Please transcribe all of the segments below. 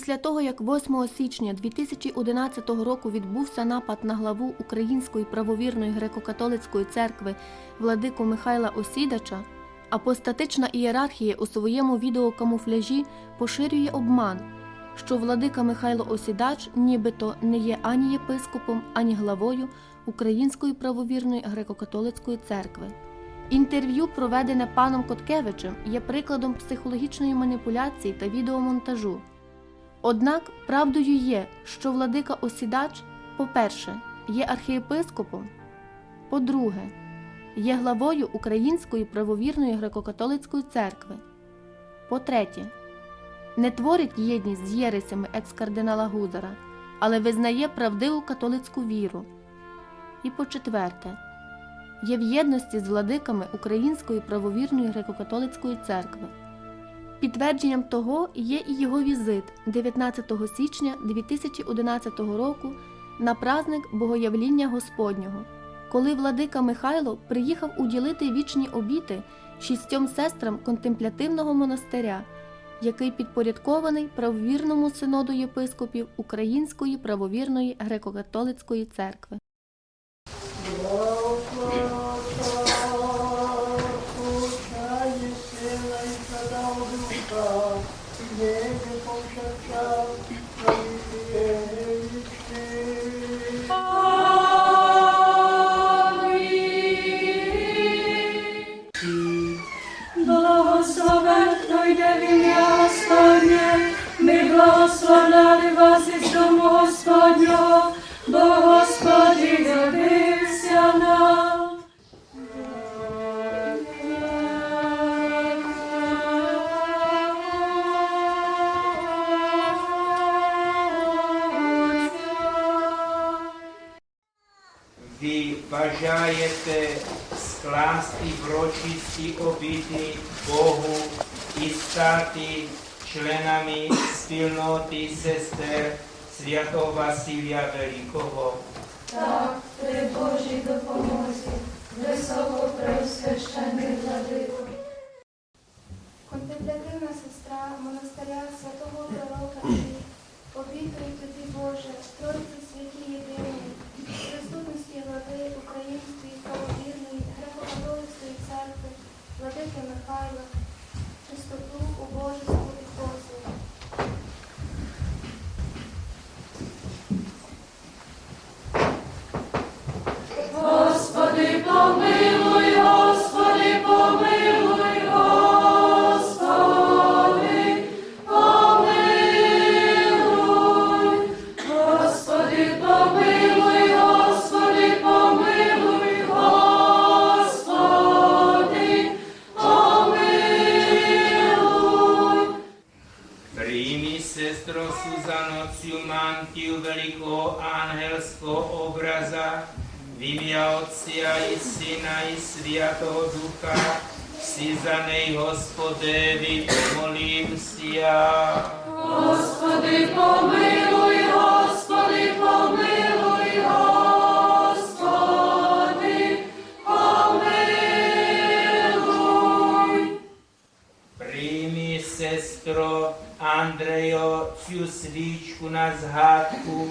Після того, як 8 січня 2011 року відбувся напад на главу Української правовірної греко-католицької церкви владику Михайла Осідача, апостатична ієрархія у своєму відеокамуфляжі поширює обман, що владика Михайло Осідач нібито не є ані єпископом, ані главою Української правовірної греко-католицької церкви. Інтерв'ю, проведене паном Коткевичем, є прикладом психологічної маніпуляції та відеомонтажу. Однак правдою є, що владика Осідач, по-перше, є архієпископом, по-друге, є главою Української правовірної греко-католицької церкви, по-третє, не творить єдність з єресями екс-кардинала Гузара, але визнає правдиву католицьку віру. І по-четверте, є в єдності з владиками Української правовірної греко-католицької церкви. Підтвердженням того є і його візит 19 січня 2011 року на праздник Богоявління Господнього, коли владика Михайло приїхав уділити вічні обіти шістьом сестрам контемплятивного монастиря, який підпорядкований правовірному синоду єпископів Української правовірної греко-католицької церкви. yolunda Yeni konuşacağım Gönlüye yükseğe бажаєте скласти врочисті обіти Богу і стати членами спільноти сестер Святого Василія Великого. Так, при Божій допомозі, високо преосвящений владико. Контемплятивна сестра монастиря святого пророка Іллі, обітує тобі, Боже, Тройці святі єдині, Української правовірної греко-католицької церкви, владики Михайла, чистоту, убожество за неї Господеві помолімся. Господи, помилуй, Господи, помилуй, Господи, помилуй. Приймі, сестро Андрею, цю свічку на згадку,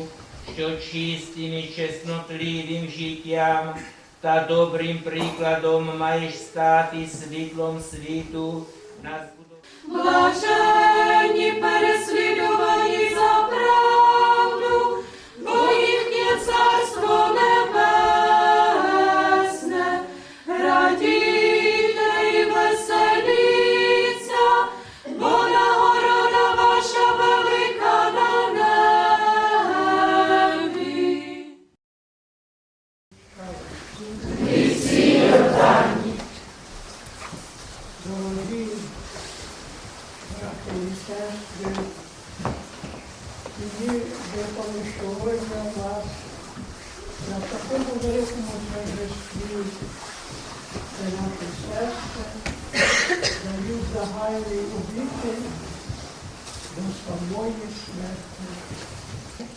що чистим і чеснотливим життям та добрим прикладом маєш стати світлом світу. Нас Блаженні переслідувані сестри загальний обітель до самої смерті.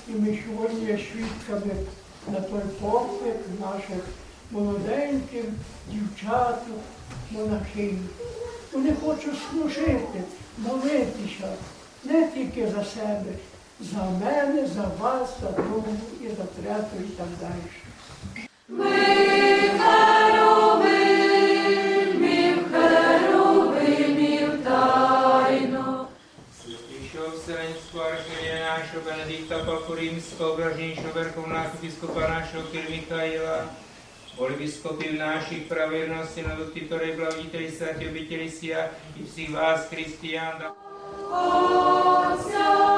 І ми сьогодні є свідками на той поклик наших молоденьких дівчаток, монахинь. Вони хочуть служити, молитися, Не тільки за себе, за мене, за вас, за другу і за третю і так далі. Arcibiskupstva Paporímského, obrážnejšieho verchovného arcibiskupa nášho Kyr Michaila, boli biskupy v našich pravernosti na doty, ktoré blaviteli sa, obiteli si i vás, Kristián. Otca,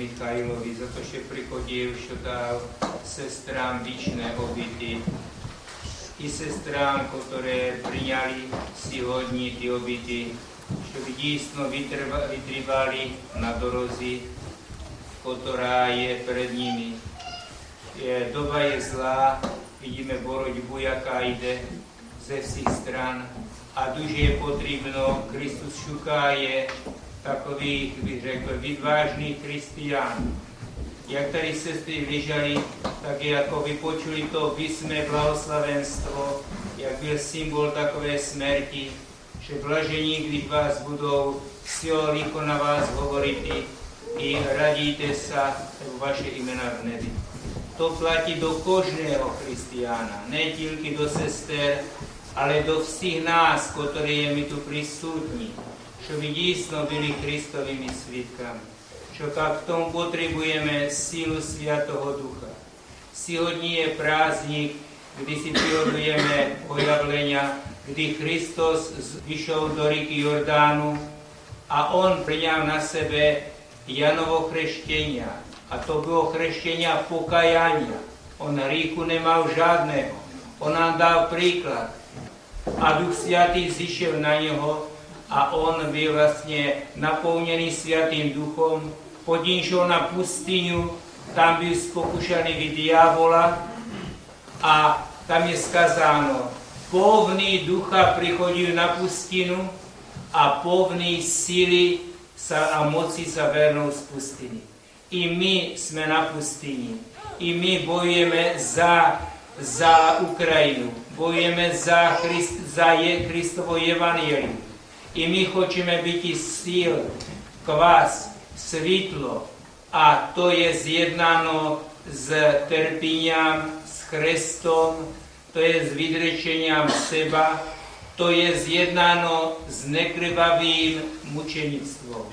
Michailovi za to, že přichodil, že dal sestrám věčné obyty i sestrám, které přiňali sьогодні ty obyty, щоб дійсно витрва- витривали на дорозі, яка є перед ними. Є, доба є зла, vidíme боротьбу, яка йде ze всіх стран. A дуже je potrібно, Kristus šukає takových, bych řekl, vyvážných křesťanů. Jak tady sestry vyžali, tak je jako vypočuli to vysmé blahoslavenstvo, jak byl symbol takové smrti, že blažení, když vás budou silou na vás hovoriti i radíte sa, lebo vaše imena v nebi. To platí do kožného christiana, ne tilky do sester, ale do všich nás, ktorí je mi tu prisúdni. Присутні, щоб дійсно були Христовими свідками. Що як в тому потребуємо силу Святого Духа. Сьогодні є праздник, si пригодуємо появлення, kdy Христос вийшов до ріки Йордану, a on přijal na sebe Janovo chřeštění. A to bylo chřeštění pokajání. On hříchu nemal žádného. On nám dal příklad. A Duch Svatý zišel na něho a on byl vlastně naplněný svatým duchom, podížel na Pustinu, tam byl spokušaný i diavola a tam je skazáno, povný ducha prichodil na pustinu a povný síly a moci sa vernul z pustiny. I my sme na pustini. I my bojujeme za, za Ukrajinu. Bojujeme za, Christ, za je, Kristovo evangelium І ми хочемо бути сил, квас, світло, а то є з'єднано з терпінням, з Христом, то є з відреченням себе, то є з'єднано з некривавим мучеництвом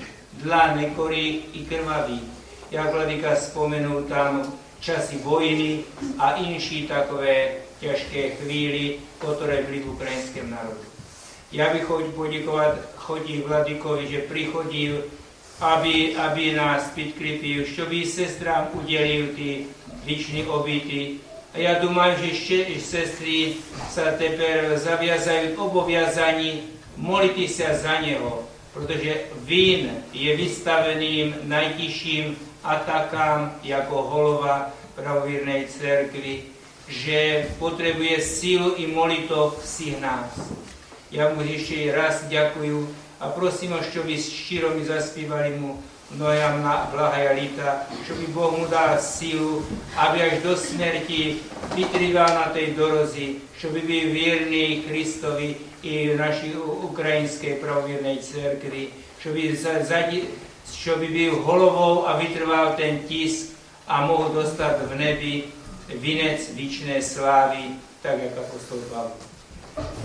dla nekorých i krvavých. Jak Vladika spomenul tam časy vojny a inší takové ťažké chvíli, ktoré byli v ukrajinskom národu. Já bych chtěl poděkovat chodí Vladikovi, že přichodil, aby, aby nás підкріпив, щоб і сестрам уділив ті вічні обіти. А я думаю, що ще сестри се тепер зав'язають обов'язані молитися за нього, protože він є vystaveným najtěžším atakám jako голова правовірної церкви, že potřebuje sílu i molitov всіх nás. Já mu ještě raz děkuju a prosím, щоб щиро ми заспівали mu mnoha na blaha lita, щоб Бог му дав силу, аби аж до смерті витривав на tej дорозі, щоб був вірний Христові і нашій українській правовірній церкві, щоб, за- заді- щоб був головою, а витривав ten tisk a mohl dostat v nebi vінець вічної слави, так як апостол Павло.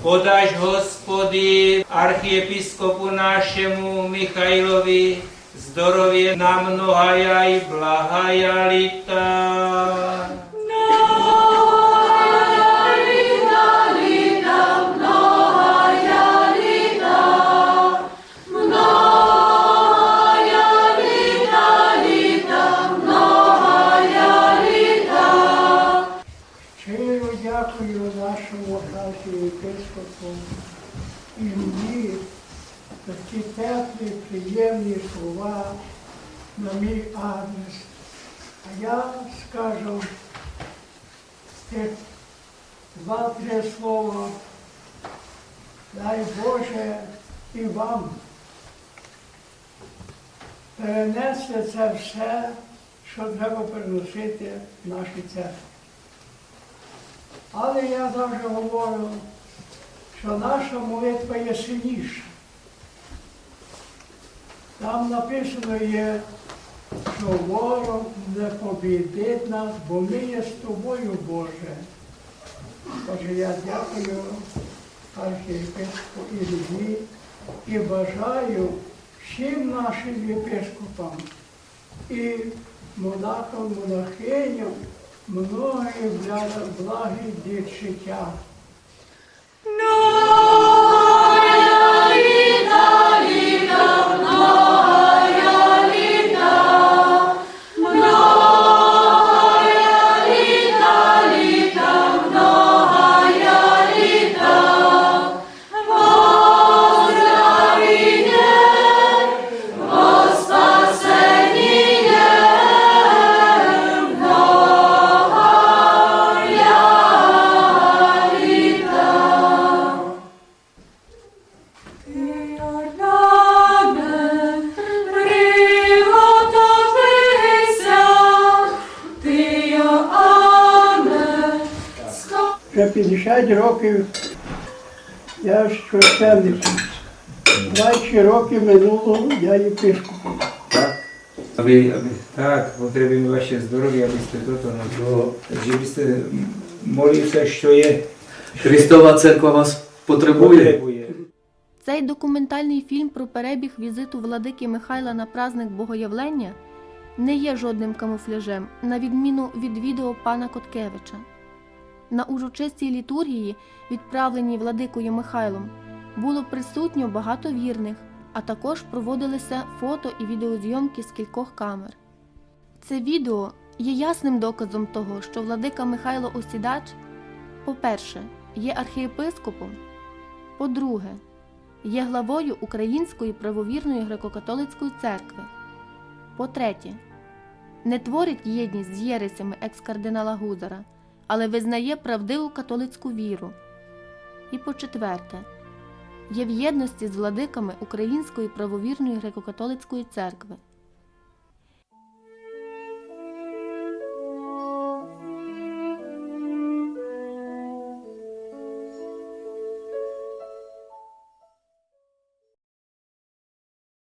Podaž hospody archiepiskopu našemu Michailovi zdorove na mnohajaj blahajalitá. Нашому брату єпископу і мені за ті теплі, приємні слова на мій адрес. А я скажу тих два-три слова. Дай Боже і вам перенести це все, що треба приносити в нашій церкві. Але я завжди говорю, що наша молитва є сильніша. Там написано є, що ворог не побідить нас, бо ми є з тобою, Боже. Отже, я дякую архієпископу Іллі і бажаю всім нашим єпископам і монахам, монахиням многих благи благих 50 років я священник. 20 років минуло я єпископом. Aby, aby, tak, potrebujeme vaše zdrowie, abyste toto, no to, že byste molili sa, що є, Христова церква вас потребує. потребує. Цей документальний фільм про перебіг візиту владики Михайла на праздник Богоявлення не є жодним камуфляжем, на відміну від відео пана Коткевича. На урочистій літургії, відправленій владикою Михайлом, було присутньо багато вірних, а також проводилися фото і відеозйомки з кількох камер. Це відео є ясним доказом того, що владика Михайло Осідач, по-перше, є архієпископом, по-друге, є главою Української правовірної греко-католицької церкви. По-третє, не творить єдність з єресями екс-кардинала Гузара, але визнає правдиву католицьку віру. І по-четверте, є в єдності з владиками Української правовірної греко-католицької церкви.